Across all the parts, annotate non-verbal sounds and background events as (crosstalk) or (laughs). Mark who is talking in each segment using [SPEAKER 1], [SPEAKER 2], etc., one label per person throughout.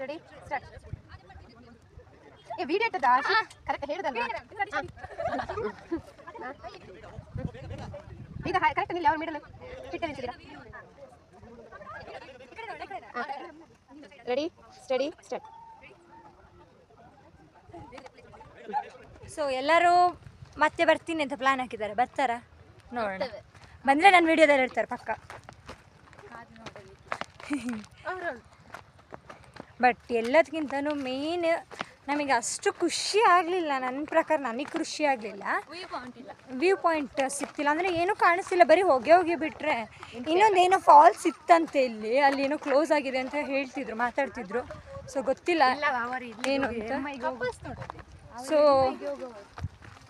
[SPEAKER 1] Study start ಏ video ಇಟ್ಟದ correct ಹೇಳಿದಲ್ವಾ? ಈಗ ಕರೆಕ್ಟ್ ನಿಲ್ಲ ಅವ್ರ ಮಿಡಲ್ ಫಿಟ್ ನಿಲ್ಸಿದ್ದೀರಾ ರೆಡಿ ಸ್ಟಡಿ ಸ್ಟಾರ್ಟ್
[SPEAKER 2] ಸೊ ಎಲ್ಲರೂ ಮತ್ತೆ ಬರ್ತೀನಿ ಅಂತ ಪ್ಲಾನ್ ಹಾಕಿದ್ದಾರೆ. ಬರ್ತಾರಾ? ನೋಡೋಣ. ಬಂದರೆ ನನ್ನ ವಿಡಿಯೋದಲ್ಲಿ ಇರ್ತಾರೆ ಪಕ್ಕ. ಬಟ್ ಎಲ್ಲದಕ್ಕಿಂತನೂ ಮೇನ್ ನಮಗೆ ಅಷ್ಟು ಖುಷಿ ಆಗಲಿಲ್ಲ. ನನ್ನ ಪ್ರಕಾರ ನನಗೆ ಖುಷಿ ಆಗಲಿಲ್ಲ. ವ್ಯೂ ಪಾಯಿಂಟ್ ಸಿಕ್ತಿಲ್ಲ. ಅಂದರೆ ಏನೂ ಕಾಣಿಸ್ತಿಲ್ಲ. ಬರೀ ಹೊಗೆ ಹೋಗಿ ಬಿಟ್ಟರೆ ಇನ್ನೊಂದು ಏನೋ ಫಾಲ್ಸ್ ಇತ್ತಂತೆ ಇಲ್ಲಿ. ಅಲ್ಲಿ ಏನೋ ಕ್ಲೋಸ್ ಆಗಿದೆ ಅಂತ ಹೇಳ್ತಿದ್ರು ಮಾತಾಡ್ತಿದ್ರು. ಸೊ ಗೊತ್ತಿಲ್ಲ ಏನು ಅಂತ. ಸೊ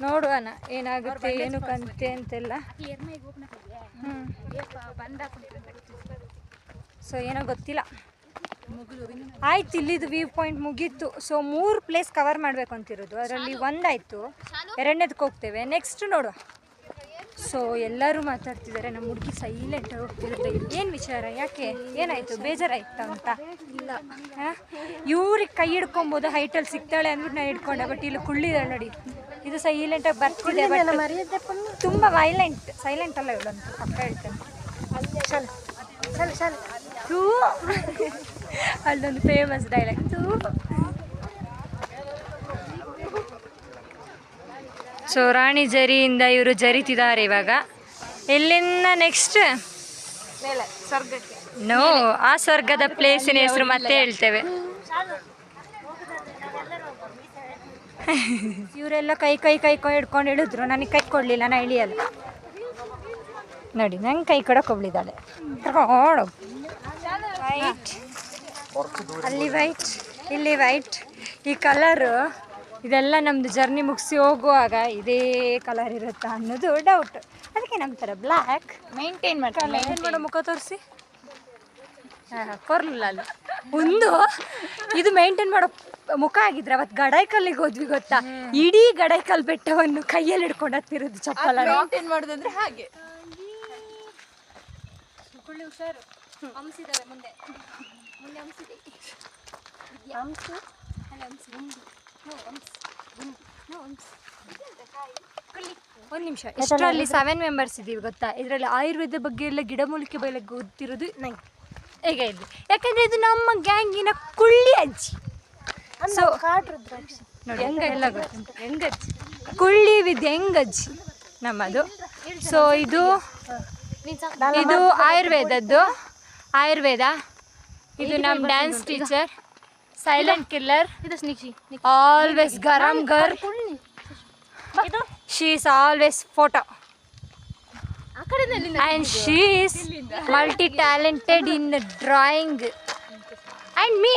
[SPEAKER 2] ನೋಡೋಣ ಏನಾಗುತ್ತೆ ಏನು ಕಂತೆ ಅಂತೆಲ್ಲ. ಸೊ ಏನೋ ಗೊತ್ತಿಲ್ಲ. ಆಯ್ತು ಇಲ್ಲಿದು ವ್ಯೂ ಪಾಯಿಂಟ್ ಮುಗೀತು. ಸೊ ಮೂರು ಪ್ಲೇಸ್ ಕವರ್ ಮಾಡಬೇಕು ಅಂತಿರೋದು. ಅದರಲ್ಲಿ ಒಂದಾಯಿತು. ಎರಡನೇದಕ್ಕೆ ಹೋಗ್ತೇವೆ. ನೆಕ್ಸ್ಟ್ ನೋಡುವ. ಸೊ ಎಲ್ಲರೂ ಮಾತಾಡ್ತಿದ್ದಾರೆ. ನಮ್ಮ ಹುಡುಗಿ ಸೈಲೆಂಟ್ ಹೋಗ್ತಿರುತ್ತೆ. ಏನು ವಿಚಾರ? ಯಾಕೆ? ಏನಾಯಿತು? ಬೇಜಾರಾಯ್ತಾ ಅಂತ? ಇಲ್ಲ. ಇವ್ರಿಗೆ ಕೈ ಹಿಡ್ಕೊಬೋದು. ಹೈಟಲ್ಲಿ ಸಿಗ್ತಾಳೆ ಅಂದ್ಬಿಟ್ಟು ನಾನು ಹಿಡ್ಕೊಂಡೆ. ಬಟ್ ಇಲ್ಲಿ ಕುಳ್ಳಿದ್ದಾಳೆ ನೋಡಿ. ಇದು ಸೈಲೆಂಟಾಗಿ ಬರ್ತಿದೆ. ಬಟ್ ತುಂಬ ವೈಲೆಂಟ್ ಸೈಲೆಂಟ್ ಅಲ್ಲ ಇವಳಂತ. ಪಕ್ಕ ಹೇಳ್ತೇನೆ. ತೂ (laughs) ಅಲ್ಲೊಂದು ಫೇಮಸ್ ಡೈಲಾಗ್ ಸೊ ರಾಣಿ ಜರಿಯಿಂದ ಇವರು ಜರಿತಿದ್ದಾರೆ ಇವಾಗ. ಎಲ್ಲಿಂದ ನೆಕ್ಸ್ಟ್ ನೋ ಆ ಸ್ವರ್ಗದ ಪ್ಲೇಸಿನ ಹೆಸರು ಮತ್ತೆ ಹೇಳ್ತೇವೆ. ಇವರೆಲ್ಲ ಕೈ ಕೈ ಕೈ ಕೈ ಹಿಡ್ಕೊಂಡು ಇಳಿದ್ರು ನನಗೆ ಕೈ ಕೊಡಲಿಲ್ಲ ನಾ ಇಳಿಯಲ್ಲ. ನೋಡಿ ನಂಗೆ ಕೈ ಕೊಡಕ್ಕೆ ಹೋಗ್ಲಿದ್ದಾಳೆ ಅಲ್ಲಿ ವೈಟ್ ಇಲ್ಲಿ ವೈಟ್ ಈ ಕಲರು ಇದೆಲ್ಲ ನಮ್ಮದು ಜರ್ನಿ ಮುಗಿಸಿ ಹೋಗುವಾಗ ಇದೇ ಕಲರ್ ಇರುತ್ತಾ ಅನ್ನೋದು ಡೌಟ್ ಅದಕ್ಕೆ ನಮ್ಮ ಥರ ಬ್ಲ್ಯಾಕ್
[SPEAKER 1] ಮೇಂಟೈನ್
[SPEAKER 2] ಏನು ಮಾಡೋ ಮುಖ ತೋರಿಸಿ? ಕೊರ್ಲಿಲ್ಲ ಅಲ್ಲ. ಒಂದು ಇದು ಮೇಂಟೈನ್ ಮಾಡೋ ಮುಖ ಆಗಿದ್ರೆ ಅವತ್ತು ಗಡಾಯ್ಕಲ್ಲಿಗೆ ಹೋದ್ವಿ ಗೊತ್ತಾ? ಇಡೀ ಗಡಾಯ್ಕಲ್ ಬೆಟ್ಟವನ್ನು ಕೈಯಲ್ಲಿ ಹಿಡ್ಕೊಂಡು ಹತ್ತಿರೋದು ಚಪ್ಪಲ
[SPEAKER 1] ಮೇಂಟೈನ್ ಮಾಡೋದಂದ್ರೆ ಹಾಗೆ.
[SPEAKER 2] ಒಂದು ನಿಮಿಷ. ಎಷ್ಟರಲ್ಲಿ ಸೆವೆನ್ ಮೆಂಬರ್ಸ್ ಇದೀವಿ ಗೊತ್ತಾ? ಇದರಲ್ಲಿ ಆಯುರ್ವೇದ ಬಗ್ಗೆ ಎಲ್ಲ ಗಿಡಮೂಲಿಕೆ ಬಗ್ಗೆ ಗೊತ್ತಿರೋದು ನಂಗೆ. ಹೇಗೆ ಇಲ್ಲಿ. ಯಾಕಂದ್ರೆ ಇದು ನಮ್ಮ ಗ್ಯಾಂಗಿನ ಕುಳ್ಳಿ ಅಜ್ಜಿ ಸೊ ನೋಡಿ ಎಲ್ಲ ಗೊತ್ತುಂಟು ಹೆಂಗಜ್ಜಿ. ಕುಳ್ಳಿ ವಿದ್ ಹೆಂಗಜ್ಜಿ. ನಮ್ಮದು. ಸೊ ಇದು ಇದು ಆಯುರ್ವೇದದ್ದು. ಆಯುರ್ವೇದ ಇದು ನಮ್ಮ dance teacher silent killer always garam ಗರ್ she is always photo and she is multi talented in drawing and me?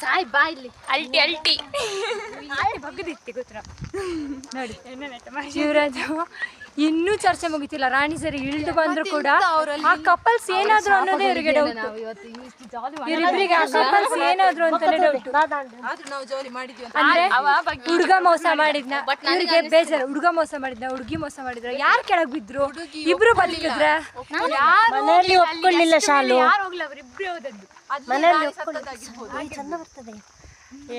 [SPEAKER 1] ಸಾಯ್ ಬಾ ಇಲ್ಲಿ.
[SPEAKER 2] ಅಲ್ಟಿ ಅಲ್ಟಿ. ಬಗ್ಗದಿತ್ತು ಗೊತ್ತ? (laughs) ನೋಡಿ. ಶಿವರಾಜು ಇನ್ನೂ ಚರ್ಚೆ ಮುಗಿತಿಲ್ಲ. ರಾಣಿ ಸರಿ ಇಳಿದು ಬಂದ್ರು ಕೂಡ ಆ ಕಪಲ್ಸ್ ಏನಾದ್ರು ಅನ್ನೋದೇ ಇವರಿಗೆ ಡೌಟ್
[SPEAKER 1] ನಾವು ಇವತ್ತು ಇಷ್ಟು ಜಾಲಿ
[SPEAKER 2] ಇವರಿಬ್ಬರಿಗೆ ಆ ಕಪಲ್ಸ್ ಏನಾದ್ರು ಅಂತಾನೆ ಡೌಟ್
[SPEAKER 1] ಆದ್ರೂ ನಾವು ಜಾಲಿ ಮಾಡಿದ್ವಿ ಅಂತ.
[SPEAKER 2] ಅಂದ್ರೆ ಹುಡುಗ ಮೋಸ ಮಾಡಿದ್ನ. ಇವ್ರಿಗೆ ಬೇಜಾರು. ಹುಡುಗ ಮೋಸ ಮಾಡಿದ್ನ ಹುಡುಗಿ ಮೋಸ ಮಾಡಿದ್ರ ಯಾರು ಕೆಳಗ್ ಬಿದ್ರು? ಇಬ್ರು ಬದುಕಿದ್ರ?
[SPEAKER 3] ಮನೆಯಲ್ಲಿ ಒಪ್ಕೊಳ್ಳಿಲ್ಲ ಶಾಲು.
[SPEAKER 2] ಮನೆಯಲ್ಲಿ ಚಂದ
[SPEAKER 3] ಬರ್ತದೆ.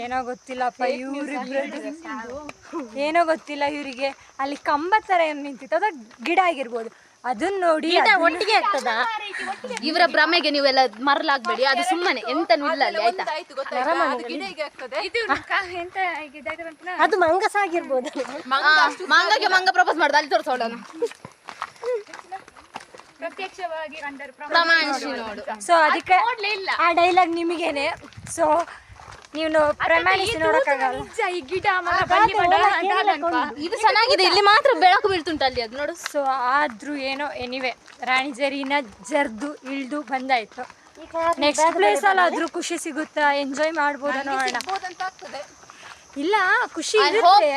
[SPEAKER 2] ಏನೋ ಗೊತ್ತಿಲ್ಲಪ್ಪ ಇವ್ರಿಬ್ರು ಏನೋ ಗೊತ್ತಿಲ್ಲ ಇವರಿಗೆ. ಅಲ್ಲಿ ಕಂಬ ತರ ಏನ್ ನಿಂತಿತ್ತು ಅದ ಗಿಡ ಆಗಿರ್ಬೋದು. ಅದನ್ನ ನೋಡಿ
[SPEAKER 3] ಒಟ್ಟಿಗೆ ಆಗ್ತದ?
[SPEAKER 1] ಇವರ ಭ್ರಮೆಗೆ ನೀವೆಲ್ಲ ಮರಲಾಗ್ಬೇಡಿ. ಅದು ಸುಮ್ಮನೆ. ಎಂತ ಇಲ್ಲ ಅಲ್ಲಿ ಆಯ್ತಾ?
[SPEAKER 3] ಅದು ಮಂಗಸ ಆಗಿರ್ಬೋದು.
[SPEAKER 1] ಮಂಗಗೆ ಮಂಗ ಪ್ರಪೋಸ್ ಮಾಡ್ದ ಅಲ್ಲಿ ತೋರಿಸೋಣ ಪ್ರತ್ಯಕ್ಷವಾಗಿ ನೋಡು.
[SPEAKER 2] ಸೊ ಅದಕ್ಕೆ ಆ ಡೈಲಾಗ್ ನಿಮಗೇನೆ. ಸೊ ನೀವು ಪ್ರಮಾಣಿಸಿ ನೋಡಕ್ಕಾಗಲ್ಲ
[SPEAKER 1] ಈ ಗಿಡ ಇದು ಚೆನ್ನಾಗಿದೆ ಇಲ್ಲಿ ಮಾತ್ರ ಬೆಳಕು ಬೀಳ್ತುಂಟು ಅಲ್ಲಿ ಅದು ನೋಡು.
[SPEAKER 2] ಸೊ ಆದ್ರೂ ಏನೋ ಎನಿವೆ ರಾಣಿ ಜರಿನ ಜರ್ದು ಇಳ್ದು ಬಂದಾಯ್ತು. ನೆಕ್ಸ್ಟ್ ಪ್ಲೇಸ್ ಅಲ್ಲಿ ಆದ್ರೂ ಖುಷಿ ಸಿಗುತ್ತಾ? ಎಂಜಾಯ್ ಮಾಡ್ಬೋದು ನೋಡೋಣ. ಇಲ್ಲ ಖುಷಿ ಇರುತ್ತೆ.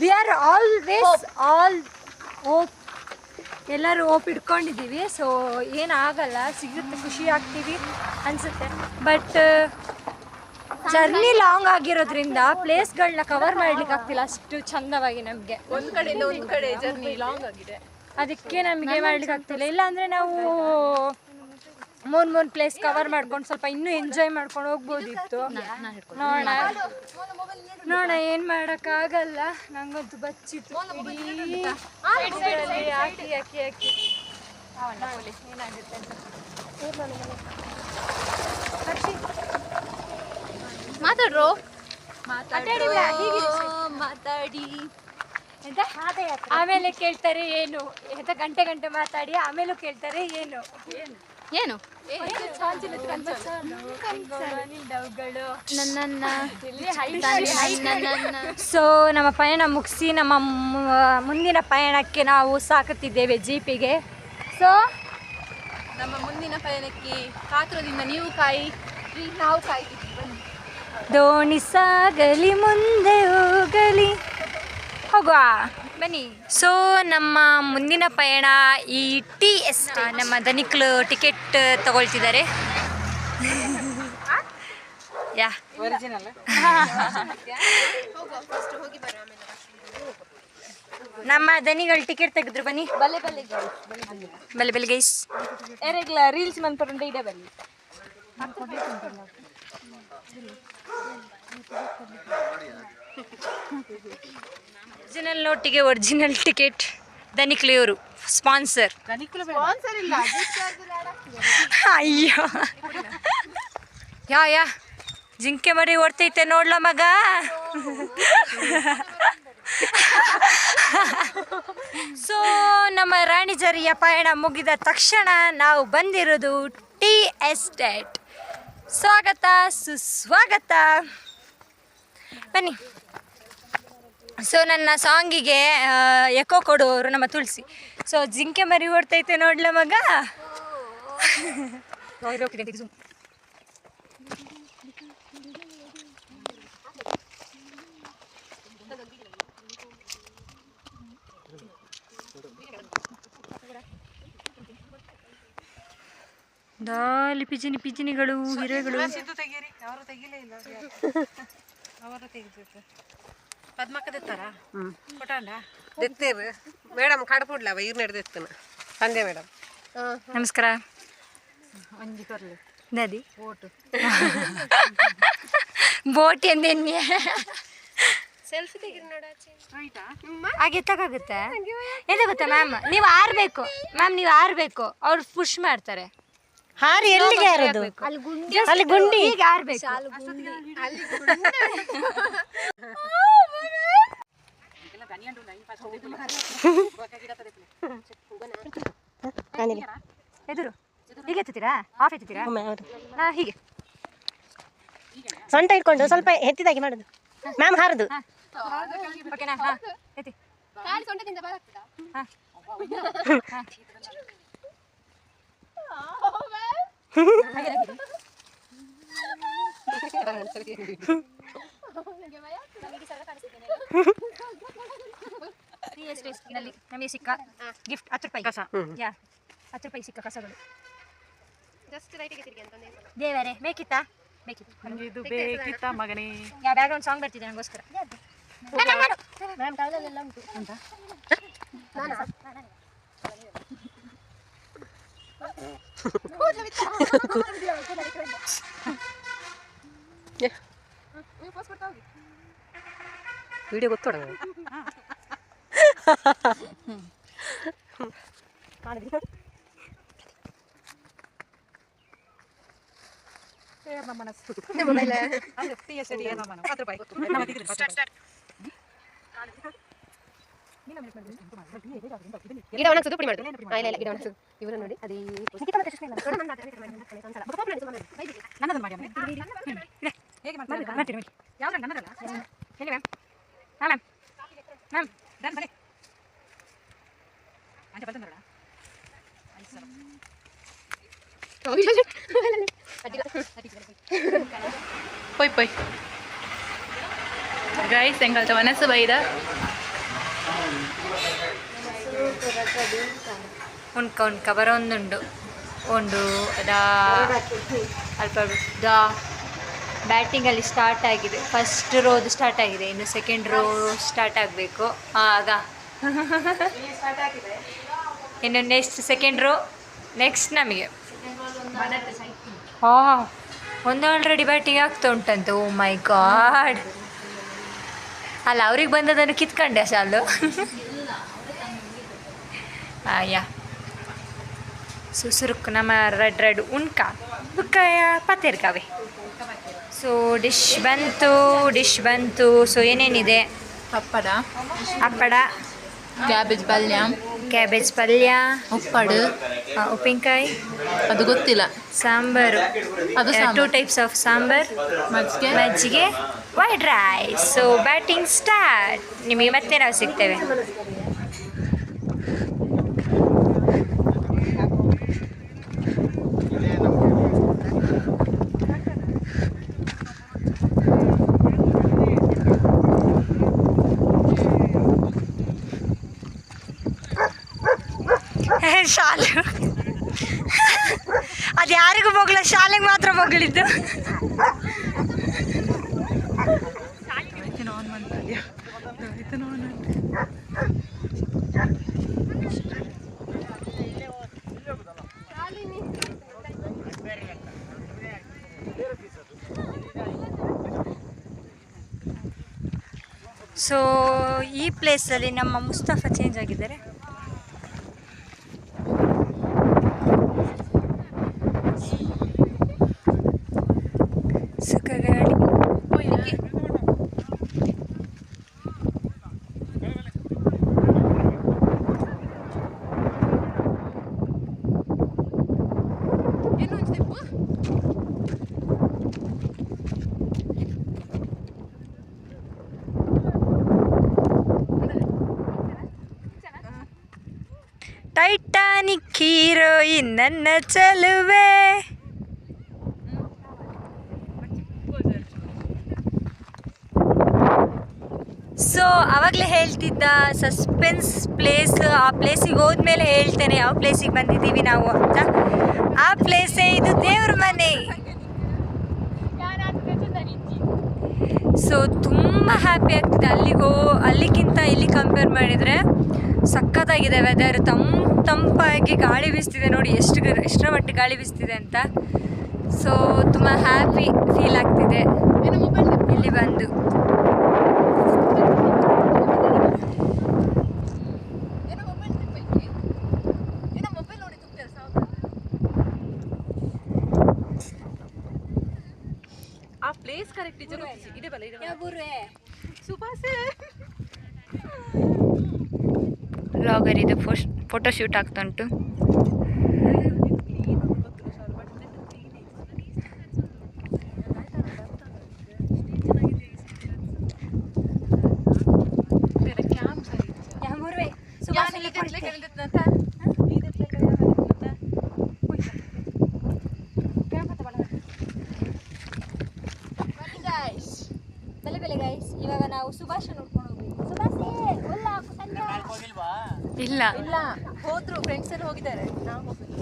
[SPEAKER 2] We are always all hope ಎಲ್ಲರೂ ಓಪ್ ಇಟ್ಕೊಂಡಿದ್ದೀವಿ. ಸೊ ಏನಾಗಲ್ಲ ಸಿಗುತ್ತೆ ಖುಷಿ ಆಗ್ತೀವಿ ಅನ್ಸುತ್ತೆ. ಬಟ್ ಜರ್ನಿ ಲಾಂಗ್ ಆಗಿರೋದ್ರಿಂದ ಪ್ಲೇಸ್ಗಳನ್ನ ಕವರ್ ಮಾಡ್ಲಿಕ್ಕೆ ಆಗ್ತಿಲ್ಲ. ಅಷ್ಟು ಚಂದವಾಗಿ ನಮಗೆ.
[SPEAKER 1] ಒಂದ್ ಕಡೆಯಿಂದ ಒಂದ್ ಕಡೆ ಜರ್ನಿ ಲಾಂಗ್ ಆಗಿದೆ.
[SPEAKER 2] ಅದಕ್ಕೆ ನಮಗೆ ಮಾಡ್ಲಿಕ್ಕೆ ಆಗ್ತಿಲ್ಲ. ಇಲ್ಲ ಅಂದ್ರೆ ನಾವು ಮೂರ್ ಮೂರ್ ಪ್ಲೇಸ್ ಕವರ್ ಮಾಡ್ಕೊಂಡು ಸ್ವಲ್ಪ ಇನ್ನೂ ಎಂಜಾಯ್ ಮಾಡ್ಕೊಂಡು ಹೋಗ್ಬೋದಿತ್ತು. ನೋಡ ನೋಡ ಏನ್ ಮಾಡಕ್ಕಾಗಲ್ಲ. ನಂಗಂತೂ ಬಚ್ಚಿತ್ತು. ಇಡೀ ಹಾಕಿ ಹಾಕಿ ಹಾಕಿ. ಏನಾಗುತ್ತೆ ಅಂತ. ಹರ್ಷಿ,
[SPEAKER 1] ಮಾತಾಡ್ರು. ಮಾತಾಡಿ.
[SPEAKER 2] ಎಂತ? ಆಮೇಲೆ ಕೇಳ್ತಾರೆ ಏನು? ಎಂತ? ಗಂಟೆ ಗಂಟೆ ಮಾತಾಡಿ ಆಮೇಲೂ ಕೇಳ್ತಾರೆ ಏನು?
[SPEAKER 1] ಏನು?
[SPEAKER 2] ಸೊ ನಮ್ಮ ಪಯಣ ಮುಗಿಸಿ ನಮ್ಮ ಮುಂದಿನ ಪಯಣಕ್ಕೆ ನಾವು ಸಾಕುತ್ತಿದ್ದೇವೆ ಜೀಪಿಗೆ. ಸೊ
[SPEAKER 1] ನಮ್ಮ ಮುಂದಿನ ಪಯಣಕ್ಕೆ ಕಾತುರದಿಂದ ನೀವು ಕಾಯಿ ನಾವು ಕಾಯ್ತಿದ್ದೀವಿ. ಬನ್ನಿ.
[SPEAKER 2] ದೋಣಿ ಸಾಗಲಿ ಮುಂದೆ ಹೋಗಲಿ. ಹೋಗುವ. ಬನ್ನಿ. ಸೊ ನಮ್ಮ ಮುಂದಿನ ಪಯಣ ಈ ಟಿ ಎಸ್ ನಮ್ಮ ಧನಿಕ್ಲು ಟಿಕೆಟ್ ತಗೊಳ್ತಿದ್ದಾರೆ. ಯಾ. (laughs) ನಮ್ಮ ದನಿಗಳು ಟಿಕೆಟ್ ತೆಗೆದ್ರು ಬನ್ನಿ.
[SPEAKER 1] ಬಲ್ಲೆ ಬಲ್ಲೆ
[SPEAKER 2] ಬಲೆ ಬಲೆ ಗೈಸ್
[SPEAKER 1] ಎರೆಗ್ಲ ರೀಲ್ಸ್ ಮನ್ಪರುಂಡೆ ಇಡೆ ಬನ್ನಿ.
[SPEAKER 2] ಒರಿಜಿನಲ್ ನೋಟಿಗೆ ಒರಿಜಿನಲ್ ಟಿಕೆಟ್ ದನಿಕ್ಲಿಯವರು ಸ್ಪಾನ್ಸರ್ ಅಯ್ಯೋ. Yeah yeah. ಜಿಂಕೆ ಮರಿ ಓಡ್ತೈತೆ ನೋಡ್ಲ ಮಗ? ಸೊ ನಮ್ಮ ರಾಣಿಜರಿಯ ಪಯಣ ಮುಗಿದ ತಕ್ಷಣ ನಾವು ಬಂದಿರೋದು ಟಿ ಎಸ್ಟೇಟ್ ಸ್ವಾಗತ, ಸುಸ್ವಾಗತ. ಬನ್ನಿ. ಸೊ ನನ್ನ ಸಾಂಗಿಗೆ ಎಕೋ ಕೊಡೋರು ನಮ್ಮ ತುಳಸಿ. ಸೊ ಜಿಂಕೆ ಮರಿ ಓಡ್ತೈತೆ ನೋಡ್ಲ ಮಗ? ದಾಲಿ ಪಿಜಿನಿ ಪಿಜಿನಿಗಳು ಹಿರೆಗಳು.
[SPEAKER 4] ದೆತ್ತೇರು? (laughs) ಮೇಡಮ್ ಕಡಪುಡ್ಲ ಇರ್ ನಡೆದೆತ್ತನ ಸಂಜೆ ಮೇಡಮ್.
[SPEAKER 2] ನಮಸ್ಕಾರ. ನದಿ. ಬೋಟ್ ಎಂದೆನ್ನಿ
[SPEAKER 4] ಸೆಲ್ಫಿ ತೆಗಿರಿ ನೋಡಾಚೆ
[SPEAKER 2] ಹಾಗೆ ಎಂತ ಗೊತ್ತಾ ಮ್ಯಾಮ್ ನೀವು ಆರ್ಬೇಕು ಮ್ಯಾಮ್ ನೀವು ಆರ್ಬೇಕು ಅವ್ರು ಪುಷ್ ಮಾಡ್ತಾರೆ.
[SPEAKER 3] ಹಾರಿ ಎಲ್ಲಿಗೆ ಹಾರೋದು ಅಲ್ಲಿ ಗುಂಡಿ
[SPEAKER 2] ಎದುರು. ಹೀಗೆ ಎತ್ತೀರಾ ಆಫ್ ಎತ್ತೀರಾ ಹೀಗೆ.
[SPEAKER 3] ಸೊಂಟ ಇಟ್ಕೊಂಡು ಸ್ವಲ್ಪ ಎತ್ತಿದಾಗಿ ಮಾಡುದು. ಮ್ಯಾಮ್ ಹಾರದು.
[SPEAKER 2] ಓಕೆನಾ ಹಾ. ಎತ್ತಿ (laughs)
[SPEAKER 1] ಕಾಲಿ ಸೊಂಟದಿಂದ ಬರಾಗ್ತದಾ
[SPEAKER 2] ಹಾ ಹಾಗೆ ಹಾಗೆ. ನಲ್ಲಿ ನಮಗೆ ಸಿಕ್ಕ ಗಿಫ್ಟ್ ಹತ್ತು ರೂಪಾಯಿ ಕಸ ಯಾ ಹತ್ತು ರೂಪಾಯಿ ಸಿಕ್ಕ ಕಸಗಳು ದೇವರೇ ಬೇಕಿತ್ತಾ ಬೇಕಿತ್ತು
[SPEAKER 4] ಇದು ಬೇಕಿತ್ತ ಮಗನೇ
[SPEAKER 2] ಯಾ ಬ್ಯಾಕ್ಗ್ರೌಂಡ್ ಸಾಂಗ್ ಬರ್ತಿದೆ ನನಗೋಸ್ಕರ
[SPEAKER 3] ಮ್ಯಾಮ್ ಟವಲೆಲ್ಲ ಉಂಟು
[SPEAKER 2] ಅಂತ
[SPEAKER 4] ವಿಡಿಯೋ ಗೊತ್ತೋಡ
[SPEAKER 1] ಗಿಡ ಒಣಗಿಸೋದು ಪುಡಿ ಮಾಡೋದು ಇಲ್ಲ ಇಲ್ಲ ಗಿಡ ಒಣಗಿಸೋದು ನೋಡಿ. ಅದೇ
[SPEAKER 5] ನನ್ನದನ್ನು ಮಾಡಿ ಹೇಗೆ ಬೈದ?
[SPEAKER 2] ಉಣ್ಕ ಉಂಡ್ಕ ಬರೋಂದುಂಡು ಒಂದು ಅದಾ ಅಲ್ಪ ದಾ ಬ್ಯಾಟಿಂಗಲ್ಲಿ ಸ್ಟಾರ್ಟ್ ಆಗಿದೆ. ಫಸ್ಟ್ ರೋದು ಸ್ಟಾರ್ಟ್ ಆಗಿದೆ. ಇನ್ನು ಸೆಕೆಂಡ್ ರೋ ಸ್ಟಾರ್ಟ್ ಆಗಬೇಕು. ಆಗ ಇನ್ನು ನೆಕ್ಸ್ಟ್ ಸೆಕೆಂಡ್ ರೋ ನೆಕ್ಸ್ಟ್ ನಮಗೆ. ಹಾ, ಒಂದು ಆಲ್ರೆಡಿ ಬ್ಯಾಟಿಂಗ್ ಆಗ್ತಾ ಉಂಟಂತೆ. ಓ ಮೈ ಗಾಡ್ ಅಲ್ಲ, ಅವ್ರಿಗೆ ಬಂದದನ್ನು ಕಿತ್ಕೊಂಡೆ ಶಾಲು. (laughs) ಯಾ. ಸುಸುರುಕ್ ನಮ್ಮ ರೆಡ್ ರೆಡ್ ಉಣ್ಕ ಬುಕ್ಕಾಯ ಪತ್ತೇರ್ಕಾವೆ ಸೊ ಡಿಶ್ ಬಂತು ಡಿಶ್ ಬಂತು ಸೊ ಏನೇನಿದೆ
[SPEAKER 5] ಪಪ್ಪಡ
[SPEAKER 2] ಹಪ್ಪಡ
[SPEAKER 5] ಕ್ಯಾಬೇಜ್ ಪಲ್ಯ
[SPEAKER 2] ಕ್ಯಾಬೇಜ್ ಪಲ್ಯ
[SPEAKER 5] ಉಪ್ಪಡು
[SPEAKER 2] ಉಪ್ಪಿನಕಾಯಿ
[SPEAKER 5] ಅದು ಗೊತ್ತಿಲ್ಲ
[SPEAKER 2] ಸಾಂಬಾರು
[SPEAKER 5] ಅದು
[SPEAKER 2] ಟೂ. ಟೈಪ್ಸ್ ಆಫ್ ಸಾಂಬಾರ್
[SPEAKER 5] ಮಜ್ಜಿಗೆ
[SPEAKER 2] ಮಜ್ಜಿಗೆ white rice so batting start ನಿಮಗೆ ಮತ್ತೆ ನಾವು ಸಿಗ್ತೇವೆ ಶಾಲು (laughs) ಅದು ಯಾರಿಗೂ ಬೊಗಳ ಶಾಲೆಗೆ ಮಾತ್ರ ಬೊಗಳಿದ್ದು ಸೊ ಈ ಪ್ಲೇಸಲ್ಲಿ ನಮ್ಮ ಮುಸ್ತಫಾ ಚೇಂಜ್ ಆಗಿದ್ದಾರೆ ಸುಖ ಗಾಡಿ ಟೈಟಾನಿಕ್ ಹೀರೋಯಿನ್ ನನ್ನ ಚಲುವೆ. ಸೊ ಅವಾಗಲೇ ಹೇಳ್ತಿದ್ದ ಸಸ್ಪೆನ್ಸ್ ಪ್ಲೇಸ್ ಆ ಪ್ಲೇಸಿಗೆ ಹೋದ್ಮೇಲೆ ಹೇಳ್ತೇನೆ, ಯಾವ ಪ್ಲೇಸಿಗೆ ಬಂದಿದ್ದೀವಿ ನಾವು ಅಂತ. ಆ ಪ್ಲೇಸೇ ಇದು ದೇವ್ರ ಮನೆ. ಸೊ ತುಂಬ ಹ್ಯಾಪಿ ಆಗ್ತಿದೆ. ಅಲ್ಲಿಗೋ, ಅಲ್ಲಿಗಿಂತ ಇಲ್ಲಿ ಕಂಪೇರ್ ಮಾಡಿದರೆ ಸಖತ್ತಾಗಿದೆ ವೆದರ್ ತಂಪು, ತಂಪಾಗಿ ಗಾಳಿ ಬೀಸ್ತಿದೆ ನೋಡಿ. ಎಷ್ಟು ಎಷ್ಟರ ಮಟ್ಟಿಗೆ ಗಾಳಿ ಬೀಸ್ತಿದೆ ಅಂತ. ಸೊ ತುಂಬ ಹ್ಯಾಪಿ ಫೀಲ್ ಆಗ್ತಿದೆ. ಇಲ್ಲಿ ಬಂದು.
[SPEAKER 1] ಕರೆಕ್ಟ್ ಇದೆ ಇದೆ ಬಲ್ಲ ಇದೆ ಬಲ್ಲ. ಸುಭಾಷ್
[SPEAKER 2] ಬ್ಲಾಗರ್ ಇದು ಫೋಟೋ ಶೂಟ್ ಆಗ್ತಾ ಉಂಟು
[SPEAKER 1] ಕ್ಯಾಮ್ ಸರಿ
[SPEAKER 2] ಸುಭಾಷ್
[SPEAKER 1] ಯಾನಿಲ್ಲ
[SPEAKER 2] ಇಲ್ಲಿ
[SPEAKER 1] ತಿನ್ಲಿಕ್ಕೆ
[SPEAKER 2] ಕೊಡ್ತೆ.
[SPEAKER 1] ಹೇಳಿದ್ನಂತ? ಇದಕ್ಕೆ ಹೇಳಿದ್ನಂತ? ಹೋಯ್ತಾ? ಬನ್ನಿ guys.
[SPEAKER 2] ಬೆಲೆ ಬೆಲೆ ಗೈಸ್ ಇವಾಗ ನಾವು ಸುಭಾಷ ನೋಡ್ಕೊಂಡು ಹೋಗ್ಬೇಕು ಇಲ್ಲ.
[SPEAKER 1] ಇಲ್ಲ ಹೋದ್ರು ಫ್ರೆಂಡ್ಸ್ ಎಲ್ಲ ಹೋಗಿದ್ದಾರೆ. ನಾವು ಹೋಗ್ಬೇಕು.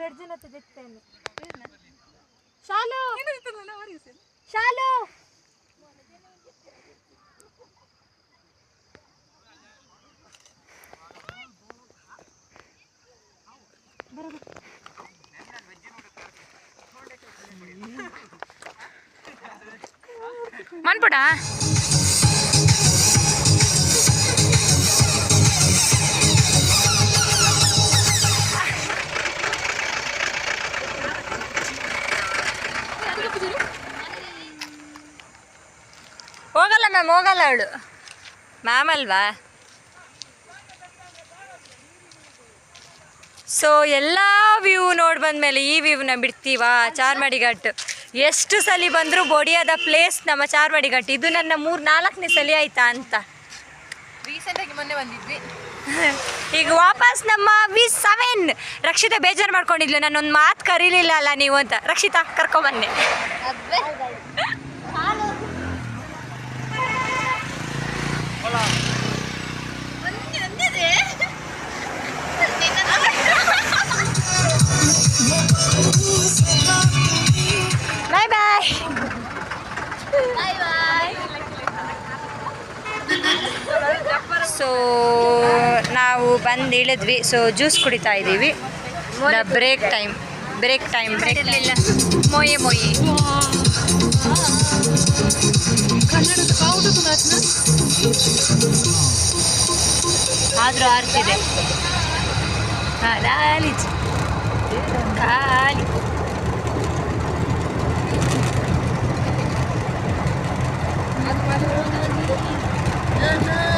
[SPEAKER 2] ರೆಡ್ ಜನ ಶಾಲು. ಶಾಲು.
[SPEAKER 5] ಮನ್ಪುಡ?
[SPEAKER 2] ಹೋಗಲ್ಲ ಮ್ಯಾಮ್ ಹೋಗಲ್ಲ ಅವಳು. ಮ್ಯಾಮ್ ಅಲ್ವಾ? ಸೊ ಎಲ್ಲ ವ್ಯೂ ನೋಡಿ ಬಂದಮೇಲೆ ಈ ವ್ಯೂನ ಬಿಡ್ತೀವಾ? ಚಾರ್ಮಾಡಿ ಘಾಟ್ ಎಷ್ಟು ಸಲ ಬಂದರೂ ಬೊಡಿಯಾದ ಪ್ಲೇಸ್ ನಮ್ಮ ಚಾರ್ಮಾಡಿ ಘಾಟ್ ಇದು ನನ್ನ ಮೂರು ನಾಲ್ಕನೇ ಸಲ ಆಯ್ತಾ ಅಂತ.
[SPEAKER 1] ರೀಸೆಂಟ್ ಆಗಿ ಮೊನ್ನೆ ಬಂದಿದ್ವಿ. (laughs)
[SPEAKER 2] ಈಗ ವಾಪಸ್ ನಮ್ಮ ವಿ ಸೆವೆನ್ ರಕ್ಷಿತಾ ಬೇಜಾರು ಮಾಡ್ಕೊಂಡಿದ್ಲು. ನಾನೊಂದು ಮಾತು ಕರೀಲಿಲ್ಲ ಅಲ್ಲ ನೀವು ಅಂತ. ರಕ್ಷಿತಾ ಕರ್ಕೊಂಬನ್ನೆ. ಬಾಯ್ ಸೊ ನಾವು ಬಂದು ಇಳಿದ್ವಿ ಸೊ ಜ್ಯೂಸ್ ಕುಡಿತಾ ಇದ್ದೀವಿ. Break time break time break ಮೊಯೆ ಮೊಯೆ. ಆದರೂ ಆರ್ತಿದೆ. Bye! Uh -huh.